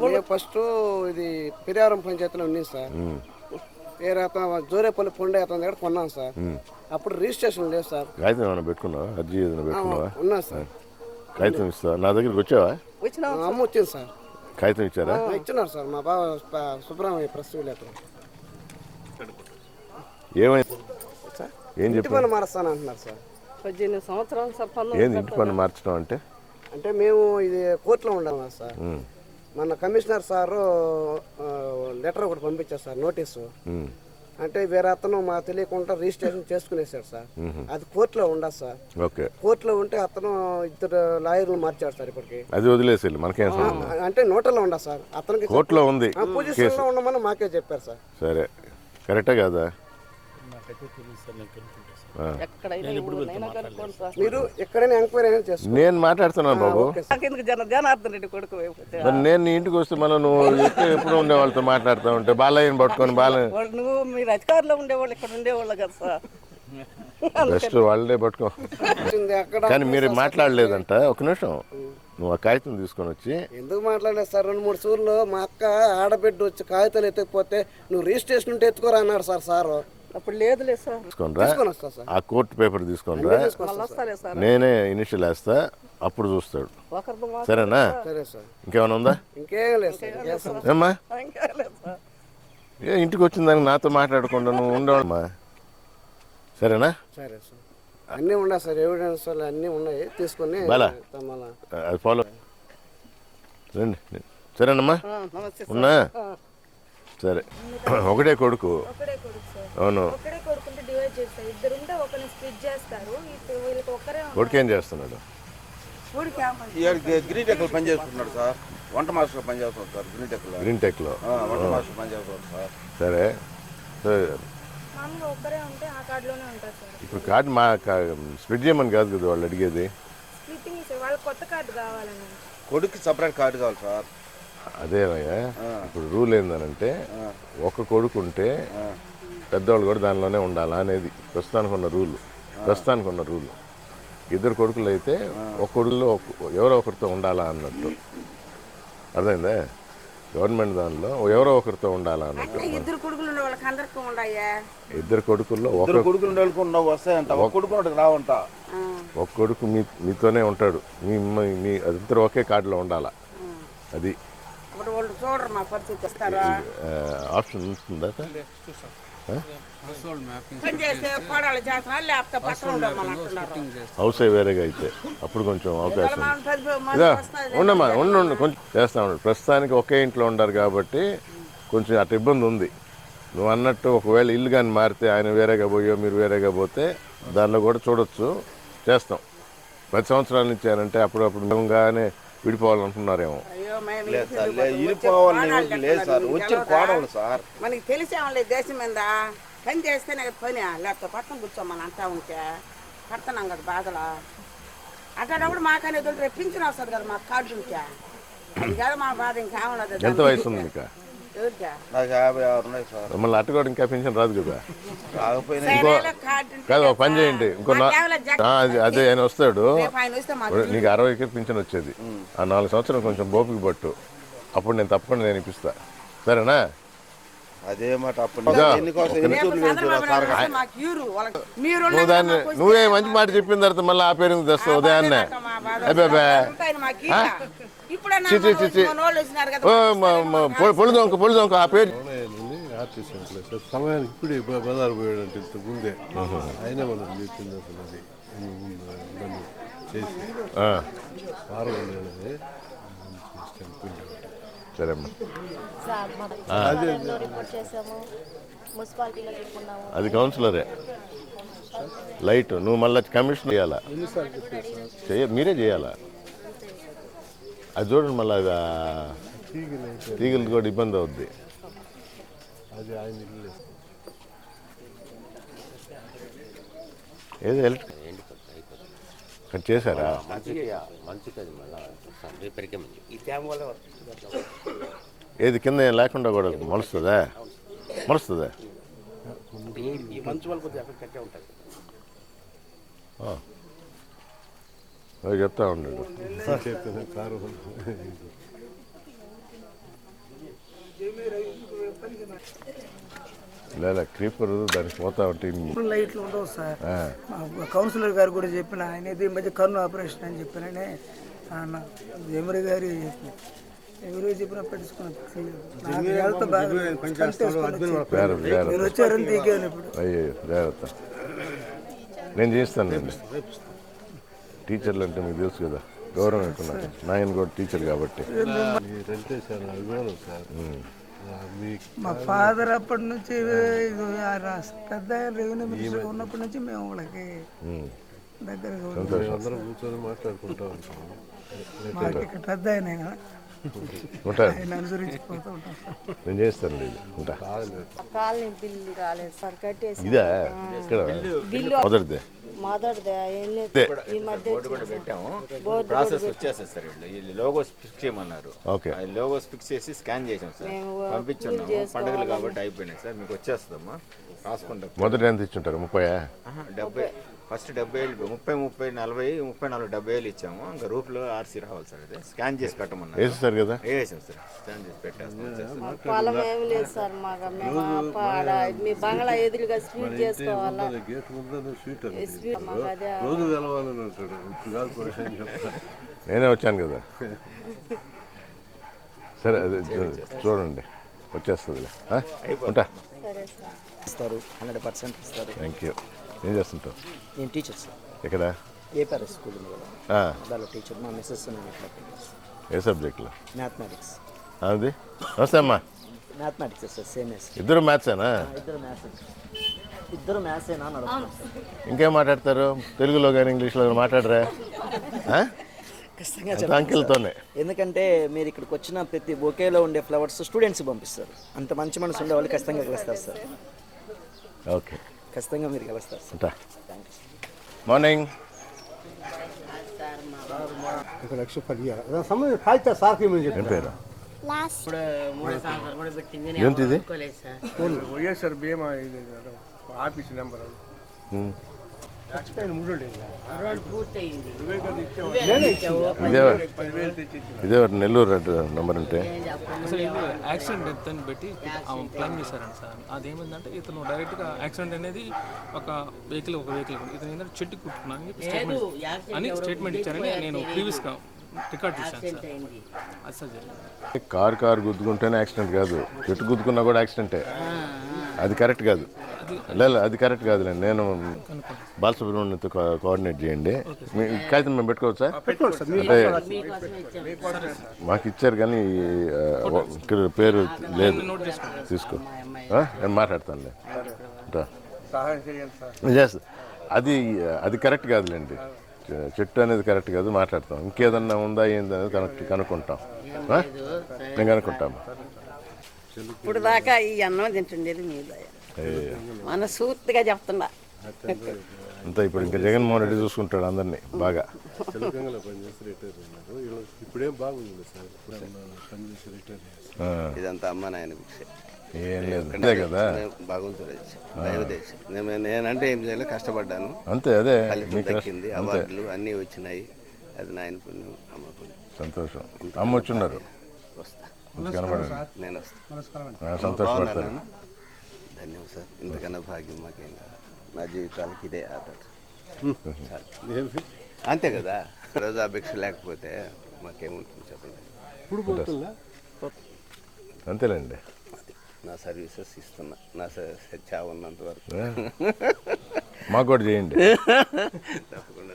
మేము ఫస్ట్ ఇది పెరియారం పంచాయతీలో ఉంది సార్. వేరే అతను జోరేపల్లి పొండే అతని దగ్గర కొన్నాం సార్. అప్పుడు రిజిస్ట్రేషన్ లేదు సార్. కాగితం ఏమైనా పెట్టుకున్నావా? అర్జీ ఏదైనా పెట్టుకున్నావా? ఉన్నా సార్. కాగితం ఇస్తా నా దగ్గరికి వచ్చావా? అమ్మ వచ్చింది సార్. కాగితం ఇచ్చారా? ఇచ్చినారు సార్. మా బావ సుబ్రహ్మణ్య ప్రెస్ విలేకరు ఏమైంది సార్. ఏం ఇంటి చెప్పారు? పని మారుస్తాను అంటున్నారు సార్. పద్దెనిమిది సంవత్సరాలు ఏంది ఇంటి పన్ను మార్చడం అంటే? అంటే మేము ఇది కోర్టులో ఉండాలి సార్. మన కమిషనర్ సారు లెటర్ ఒకటి పంపించారు సార్ నోటీసు. అంటే వేరే అతను మాకు తెలియకుండా రిజిస్ట్రేషన్ చేసుకునేసాడు సార్. అది కోర్టులో ఉండదు సార్. ఓకే. కోర్టులో ఉంటే అతను ఇద్దరు లాయర్లు మార్చాడు సార్ ఇప్పటికి. అది వదిలేసి మనకేం సంబంధం అంటే నోటలో ఉండదు సార్. అతనికి కోర్టులో ఉంది ఆ పొజిషన్లో ఉండమని మాకే చెప్పారు సార్. సరే. కరెక్టే కదా? మీరు ఎక్కడైనా ఎంక్వైరీ అయినా నేను మాట్లాడుతున్నాను బాబు. జనార్దన్ రెడ్డి కొడుకు అయిపోతే మరి నేను నీ ఇంటికి వస్తే మళ్ళీ నువ్వు ఎప్పుడు ఎప్పుడు ఉండే వాళ్ళతో మాట్లాడుతూ ఉంటే బాలయ్యని పట్టుకొని బాలయ్య నువ్వు మీరు అధికారంలో ఉండేవాళ్ళు ఇక్కడ ఉండేవాళ్ళు కదా సార్. బెస్ట్ వాళ్ళే పట్టుకో. కానీ మీరు మాట్లాడలేదంట. ఒక నిమిషం. నువ్వు ఆ కాగితం తీసుకొని వచ్చి ఎందుకు మాట్లాడలేదు సార్? రెండు మూడు సూర్లు మా అక్క ఆడబిడ్డ వచ్చి కాగితాలు ఎత్తకపోతే నువ్వు రిజిస్ట్రేషన్ ఉంటే ఎత్తుకోరా అన్నాడు సార్ సారు. అప్పుడు లేదులే సార్. తీసుకొని రా తీసుకొని వస్తా సార్. ఆ కోర్టు పేపర్ మళ్ళీ వస్తాలే సార్. నేనే ఇనిషియల్ వేస్తా అప్పుడు చూస్తాడు. ఒకరితో సరేనా? సరే. సార్ ఇంకేమైనా ఉందా? ఇంకేం లేదు సార్ చేస్తాం ఏమ్మా ఇంకా లేదు సార్. ఏ ఇంటికి వచ్చిన దానికి నాతో మాట్లాడకుండా నువ్వు ఉండవమ్మా సరేనా? సరే సార్. అన్నీ ఉన్నాయి సార్ ఎవిడెన్స్ అన్నీ ఉన్నాయి. తీసుకొని బాలా. అది ఫాలో రండి సరేనమ్మా? ఆ, నమస్తే సార్. ఉన్నా? సరే. ఒకటే కొడుకు. ఒకడే కొడుకు సార్ అవును. ఒకడే కొడుకుంటే డివైడ్ చేస్తారు ఇద్దరు ఉంటే ఒకరిని స్ప్లిట్ చేస్తారు. ఇప్పుడు వీళ్ళకి ఒక్కరే కొడుకు ఏం చేస్తున్నాడు గ్రీన్ టెక్లు పని చేస్తున్నాడు సార్ వంట మాస్టర్ పని చేస్తున్నాడు సార్ గ్రీన్ టెక్లో గ్రీన్ టెక్లో వంట మాస్టర్ పని చేస్తున్నాడు సార్ సరే. సరే. మామూలుగా ఒక్కరే ఉంటే ఆ కార్డులోనే ఉంటారు సార్ ఇప్పుడు కార్డు మా స్ప్లిట్ చేయమని కాదు కదా వాళ్ళు అడిగేది? కొడుక్కి సపరేట్ కార్డు కావాలి సార్ అదేమయ్యా ఇప్పుడు రూల్ ఏందనంటే ఒక కొడుకు ఉంటే పెద్దవాళ్ళు కూడా దానిలోనే ఉండాలా అనేది ప్రస్తుతానికి ఉన్న రూల్ ప్రస్తుతానికి ఉన్న రూల్. ఇద్దరు కొడుకులు అయితే ఒక కొడుకులో ఒక- ఎవరో ఒకరితో ఉండాలా అన్నట్టు. అర్థమైందా? గవర్నమెంట్ దానిలో ఎవరో ఒకరితో ఉండాలా అన్నట్టు. ఇద్దరు కొడుకులు ఇద్దరు కొడుకుల్లో ఒక కొడుకులు వస్తాయంట. ఒక కొడుకు రావంట. ఒక కొడుకు మీ మీతోనే ఉంటాడు. మీ మీ- మీ ఇద్దరు ఒకే కార్డులో ఉండాలా. అది. ఇప్పుడు వాళ్ళు చూడరు మా పరిస్థితి ఇస్తారా ఆప్షన్ ఉంటుందా పని చేస్తే కోడలు చేస్తున్నారు లేకపోతే పక్కన ఉండమని అంటున్నారు. హౌస్ వేరేగా అయితే అప్పుడు కొంచెం అవకాశం ఉంది. మనం పది మంది ఇదా. ఉండమ్మా ఉండు ఉండు కొంచెం చేస్తా ఉండు. ప్రస్తుతానికి ఒకే ఇంట్లో ఉండరు కాబట్టి కొంచెం అటు ఇబ్బంది ఉంది. నువ్వు అన్నట్టు ఒకవేళ ఇల్లు కానీ మారితే ఆయన వేరేగా పోయో మీరు వేరేగా పోతే దానిలో కూడా చూడొచ్చు చేస్తాం. పది సంవత్సరాల నుంచి అంటే అప్పుడప్పుడు నిజంగానే విడిపోవాలనుకున్నారేమో. అయ్యో లేదు సార్ ఇంటికి లేదు వచ్చే ఇరిపోవాలని కోడళ్ళు ఎవరికి లేదు సార్. చెప్తున్నారు, వచ్చిన తెలవదా? కోడలు సార్. మనకి తెలిసేవాళ్ళే దేశం మీద. పని చేస్తేనే పని. లేకపోతే పక్కన కూర్చోమని అంటా ఉంటే పడుతున్నాం కదా బాధలు. అట్లాంటప్పుడు మాకనేది రేపు పింఛన్ వస్తుంది కదా మాకు కార్డు ఉంటే. అది కదా మా బాధ ఇంకా ఎంత వయసు ఉంది ఇంకా? నాకు యాభై ఆరు ఉన్నాయి సార్. మళ్ళీ అటు కూడా ఇంకా పెన్షన్ రాదు కదా. కాకపోయినా ఉంటే కాదు ఒక పని. చేయండి. ఇంకో నా- ఆ, అది- అదే ఆయన వస్తాడు. నీకు అరవైకి పింఛన్ వచ్చేది. ఆ నాలుగు సంవత్సరాలు కొంచెం ఓపిక పట్టు. అప్పుడు నేను తప్పకుండా నేను ఇప్పిస్తా. సరేనా? అదే మాట అప్పుడు నువ్వు దాన్ని నువ్వే మంచి మాట చెప్పిన తర్వాత మళ్ళీ ఆ పేరు తెస్తావు? ఉదయాన్నే. అబ్బే ఇప్పుడన్నా చి, చి, చి, చి. మనోళ్ళు వచ్చినారు కదా ఓ పొడి దొంక పొడి దొంక ఆ పేరు. సమయానికి ఇప్పుడే బజార్ పోయాడంటే ఇంత ముందే. అయినా మనం చెప్పింది అసలు అది. అని ముందు నన్ను చేసి. ఆ, వారం సరే అమ్మా. అది కౌన్సిలరే. లైట్ నువ్వు మళ్ళీ కమిషన్ చేయాలా? చేయ మీరే చేయాలా? అది చూడండి మళ్ళీ అది తీగలు కూడా ఇబ్బంది అవుద్ది. ఏదో ఎలక్ట్రిక్? అక్కడ చేశారా? ఏది కింద ఏం లేకుండా కూడా మలుస్తుందా? మలుస్తుందా? అది చెప్తా ఉండండి లేదా క్రీపర్ దానికి పోతా ఉంటే లైట్లు ఉండవు సార్. కౌన్సిలర్ గారు కూడా చెప్పిన ఆయన ఇది ఈ మధ్య కన్ను ఆపరేషన్ అని చెప్పిననే ఎమరి గారి ఎవరు చెప్పినా హెల్త్ బాగా జాగ్రత్త మీరు జాగ్రత్త వచ్చారని దిగాను ఇప్పుడు. అయ్యో జాగ్రత్త. నేను చేస్తానండి టీచర్లు అంటే మీకు తెలుసు కదా గౌరవం ఎక్కువ నాయన కూడా టీచర్ కాబట్టి. మీ ఫాదర్ అప్పటి నుంచి ఇది ఆ రాస్- పెద్ద రెవెన్యూ మినిస్టర్ ఉన్నప్పటి నుంచి మేము వాళ్ళకి దగ్గరగా కూర్చొని మాట్లాడుకుంటా ఉంటాం. మాకు ఇక్కడ పెద్ద ఆయన ఆయన అనుసరించిపోతూ ఉంటాం. నేను చేస్తాను ఇది. ఉంటా. కాలనీ బిల్లు రాలేదు సార్ కట్టేసి ఇదా? ఇక్కడ? మొదటిదే. ఈ మధ్య కూడా పెట్టాము. బోర్డు ప్రాసెస్ వచ్చేస్తుంది సార్ వీళ్ళు. లోగోస్ ఫిక్స్ చేయమన్నారు. ఓకే. ఆ లోగోస్ ఫిక్స్ చేసి స్కాన్ చేసాం సార్. మేము పంపించున్నాము. పండుగలు కాబట్టి అయిపోయినాయి సార్. మీకు వచ్చేస్తుందమ్మా రాసుకుంటాం. మొదట ఎంత ఇచ్చుంటారు? ముప్పై డెబ్బై. ఫస్ట్ డెబ్బై ఏళ్ళు ముప్పై ముప్పై నలభై ముప్పై నాలుగు డెబ్బై ఏళ్ళు ఇచ్చాము. ఇంకా రూఫ్లో ఆర్సీ రావాలి సార్ అదే స్కాన్ చేసి పెట్టమన్నారు వేసేస్తారు కదా? వేసాం సార్. స్కాన్ చేసి పెట్టేస్తాం వచ్చేస్తుంది. పొలం ఏమి లేదు సార్ మాకు. మేము అప్ప ఆడ మీ బంగ్లా ఎదురుగా స్వీట్ చేసుకోవాలా? గేట్ ముందు స్వీట్ అని స్వీట్ మాకు అదే రోజు కలవాలని అంటాడు. ఇప్పుడు కాదు పరిచయం చెప్తాను నేనే వచ్చాను కదా? సరే అదే చూడండి. వచ్చేస్తుందిలే. ఆ? ఉంటా. సరే సార్. ఇస్తారు. హండ్రెడ్ పర్సెంట్ ఇస్తారు. థ్యాంక్ యూ ఏం చేస్తుంటావు? నేను టీచర్ సార్. ఇక్కడ ఏపీఆర్ఎస్ స్కూల్ ఉంది కదా. దానిలో టీచర్ మా మిస్సెస్ ఏ సబ్జెక్ట్లో? మ్యాథమెటిక్స్ అది నమస్తే అమ్మా. మ్యాథమెటిక్స్ సార్ సేమ్ ఇద్దరు మ్యాథ్సేనా ఇద్దరు మ్యాథ్స్ ఇద్దరు మ్యాథ్సేనా ఇంకేం మాట్లాడతారు? తెలుగులో కానీ ఇంగ్లీష్లో కానీ మాట్లాడరా? ఖచ్చితంగా అంకెలతోనే. ఎందుకంటే మీరు ఇక్కడికి వచ్చిన ప్రతి బొకేలో ఉండే ఫ్లవర్స్ స్టూడెంట్స్ పంపిస్తారు. అంత మంచి మనసు ఉండే వాళ్ళు ఖచ్చితంగా గెలుస్తారు సార్. ఓకే. ఖచ్చితంగా మీరు గెలుస్తారు సార్ ఉంటా మార్నింగ్ ఒక లక్ష పదిహేను సంబంధం కాగితా సార్ ఏం పేరు ఏంటి ఇది వైఎస్ఆర్ బీమా ఆఫీస్ నెంబర్ ఉమ్. నేనే ఇచ్చింది. ఇదే పదివేలు తెచ్చి ఇదే ఒకటి నెల్లూరు నంబర్ అంటే. అసలు యాక్సిడెంట్ డెత్ అని పెట్టి ప్లాన్ చేశారండి సార్. అదేమైందంటే ఇతను డైరెక్ట్గా యాక్సిడెంట్ అనేది ఒక వెహికల్ ఒక వెహికల్ ఇతను ఏంటంటే చెట్టు కుట్టుకున్నాను అని స్టేట్మెంట్ అని స్టేట్మెంట్ ఇచ్చారని నేను ప్రీవియస్గా రికార్డ్ చేశాను సార్. కారు కారు గుద్దుకుంటేనే యాక్సిడెంట్ కాదు. చెట్టు గుద్దుకున్నా కూడా యాక్సిడెంటే. అది కరెక్ట్ కాదు. లేదు అది కరెక్ట్ కాదులేండి నేను బాలసుబ్రహ్మణ్యంతో కోఆర్డినేట్ చేయండి. మీ కాగితం మేము పెట్టుకోవచ్చా? అంటే మాకు ఇచ్చారు కానీ ఇక్కడ పేరు లేదు. తీసుకో? నేను మాట్లాడతానులే. చేస్తా అది అది కరెక్ట్ కాదులేండి. చెట్టు అనేది కరెక్ట్ కాదు మాట్లాడతాం. ఇంకేదన్నా ఉందా ఏంది అనేది కనుక్ కనుక్కుంటాం ఆ? నేను కనుక్కుంటాం ఇప్పుడు దాకా ఈ అన్నం తింటుండేది మీ దయ. మనస్ఫూర్తిగా చెప్తున్నా. అంతా ఇప్పుడు ఇంకా జగన్మోహన్ రెడ్డి చూసుకుంటాడు అందరినీ బాగా. ఇప్పుడేం బాగుంది సార్? ఇదంతా అమ్మ నాయన భిక్ష. ఏం లేదు అంతే కదా. దైవదేశం నేనంటే ఏం చేయాలి కష్టపడ్డాను. అంతే అదే. దక్కింది అవార్డులు అన్నీ వచ్చినాయి. అది నాయన పుణ్యం అమ్మ పుణ్యం. సంతోషం. అమ్మ వచ్చున్నారు. వస్తా. నేను వస్తా. ఆ, సంతోషపడతారు. బాగున్నాను ధన్యం సార్. ఇంతకన్నా భాగ్యం మాకేం కాదు. నా జీవితానికి ఇదే ఆదర్ అంతే కదా? రోజు ఆ భిక్ష లేకపోతే మాకేముంటుంది చెప్పండి? ఇప్పుడు అంతేలేండి. నా సర్వీసెస్ ఇస్తున్నా. నా సత్యా ఉన్నంత వరకు. మాకు కూడా చేయండి. తప్పకుండా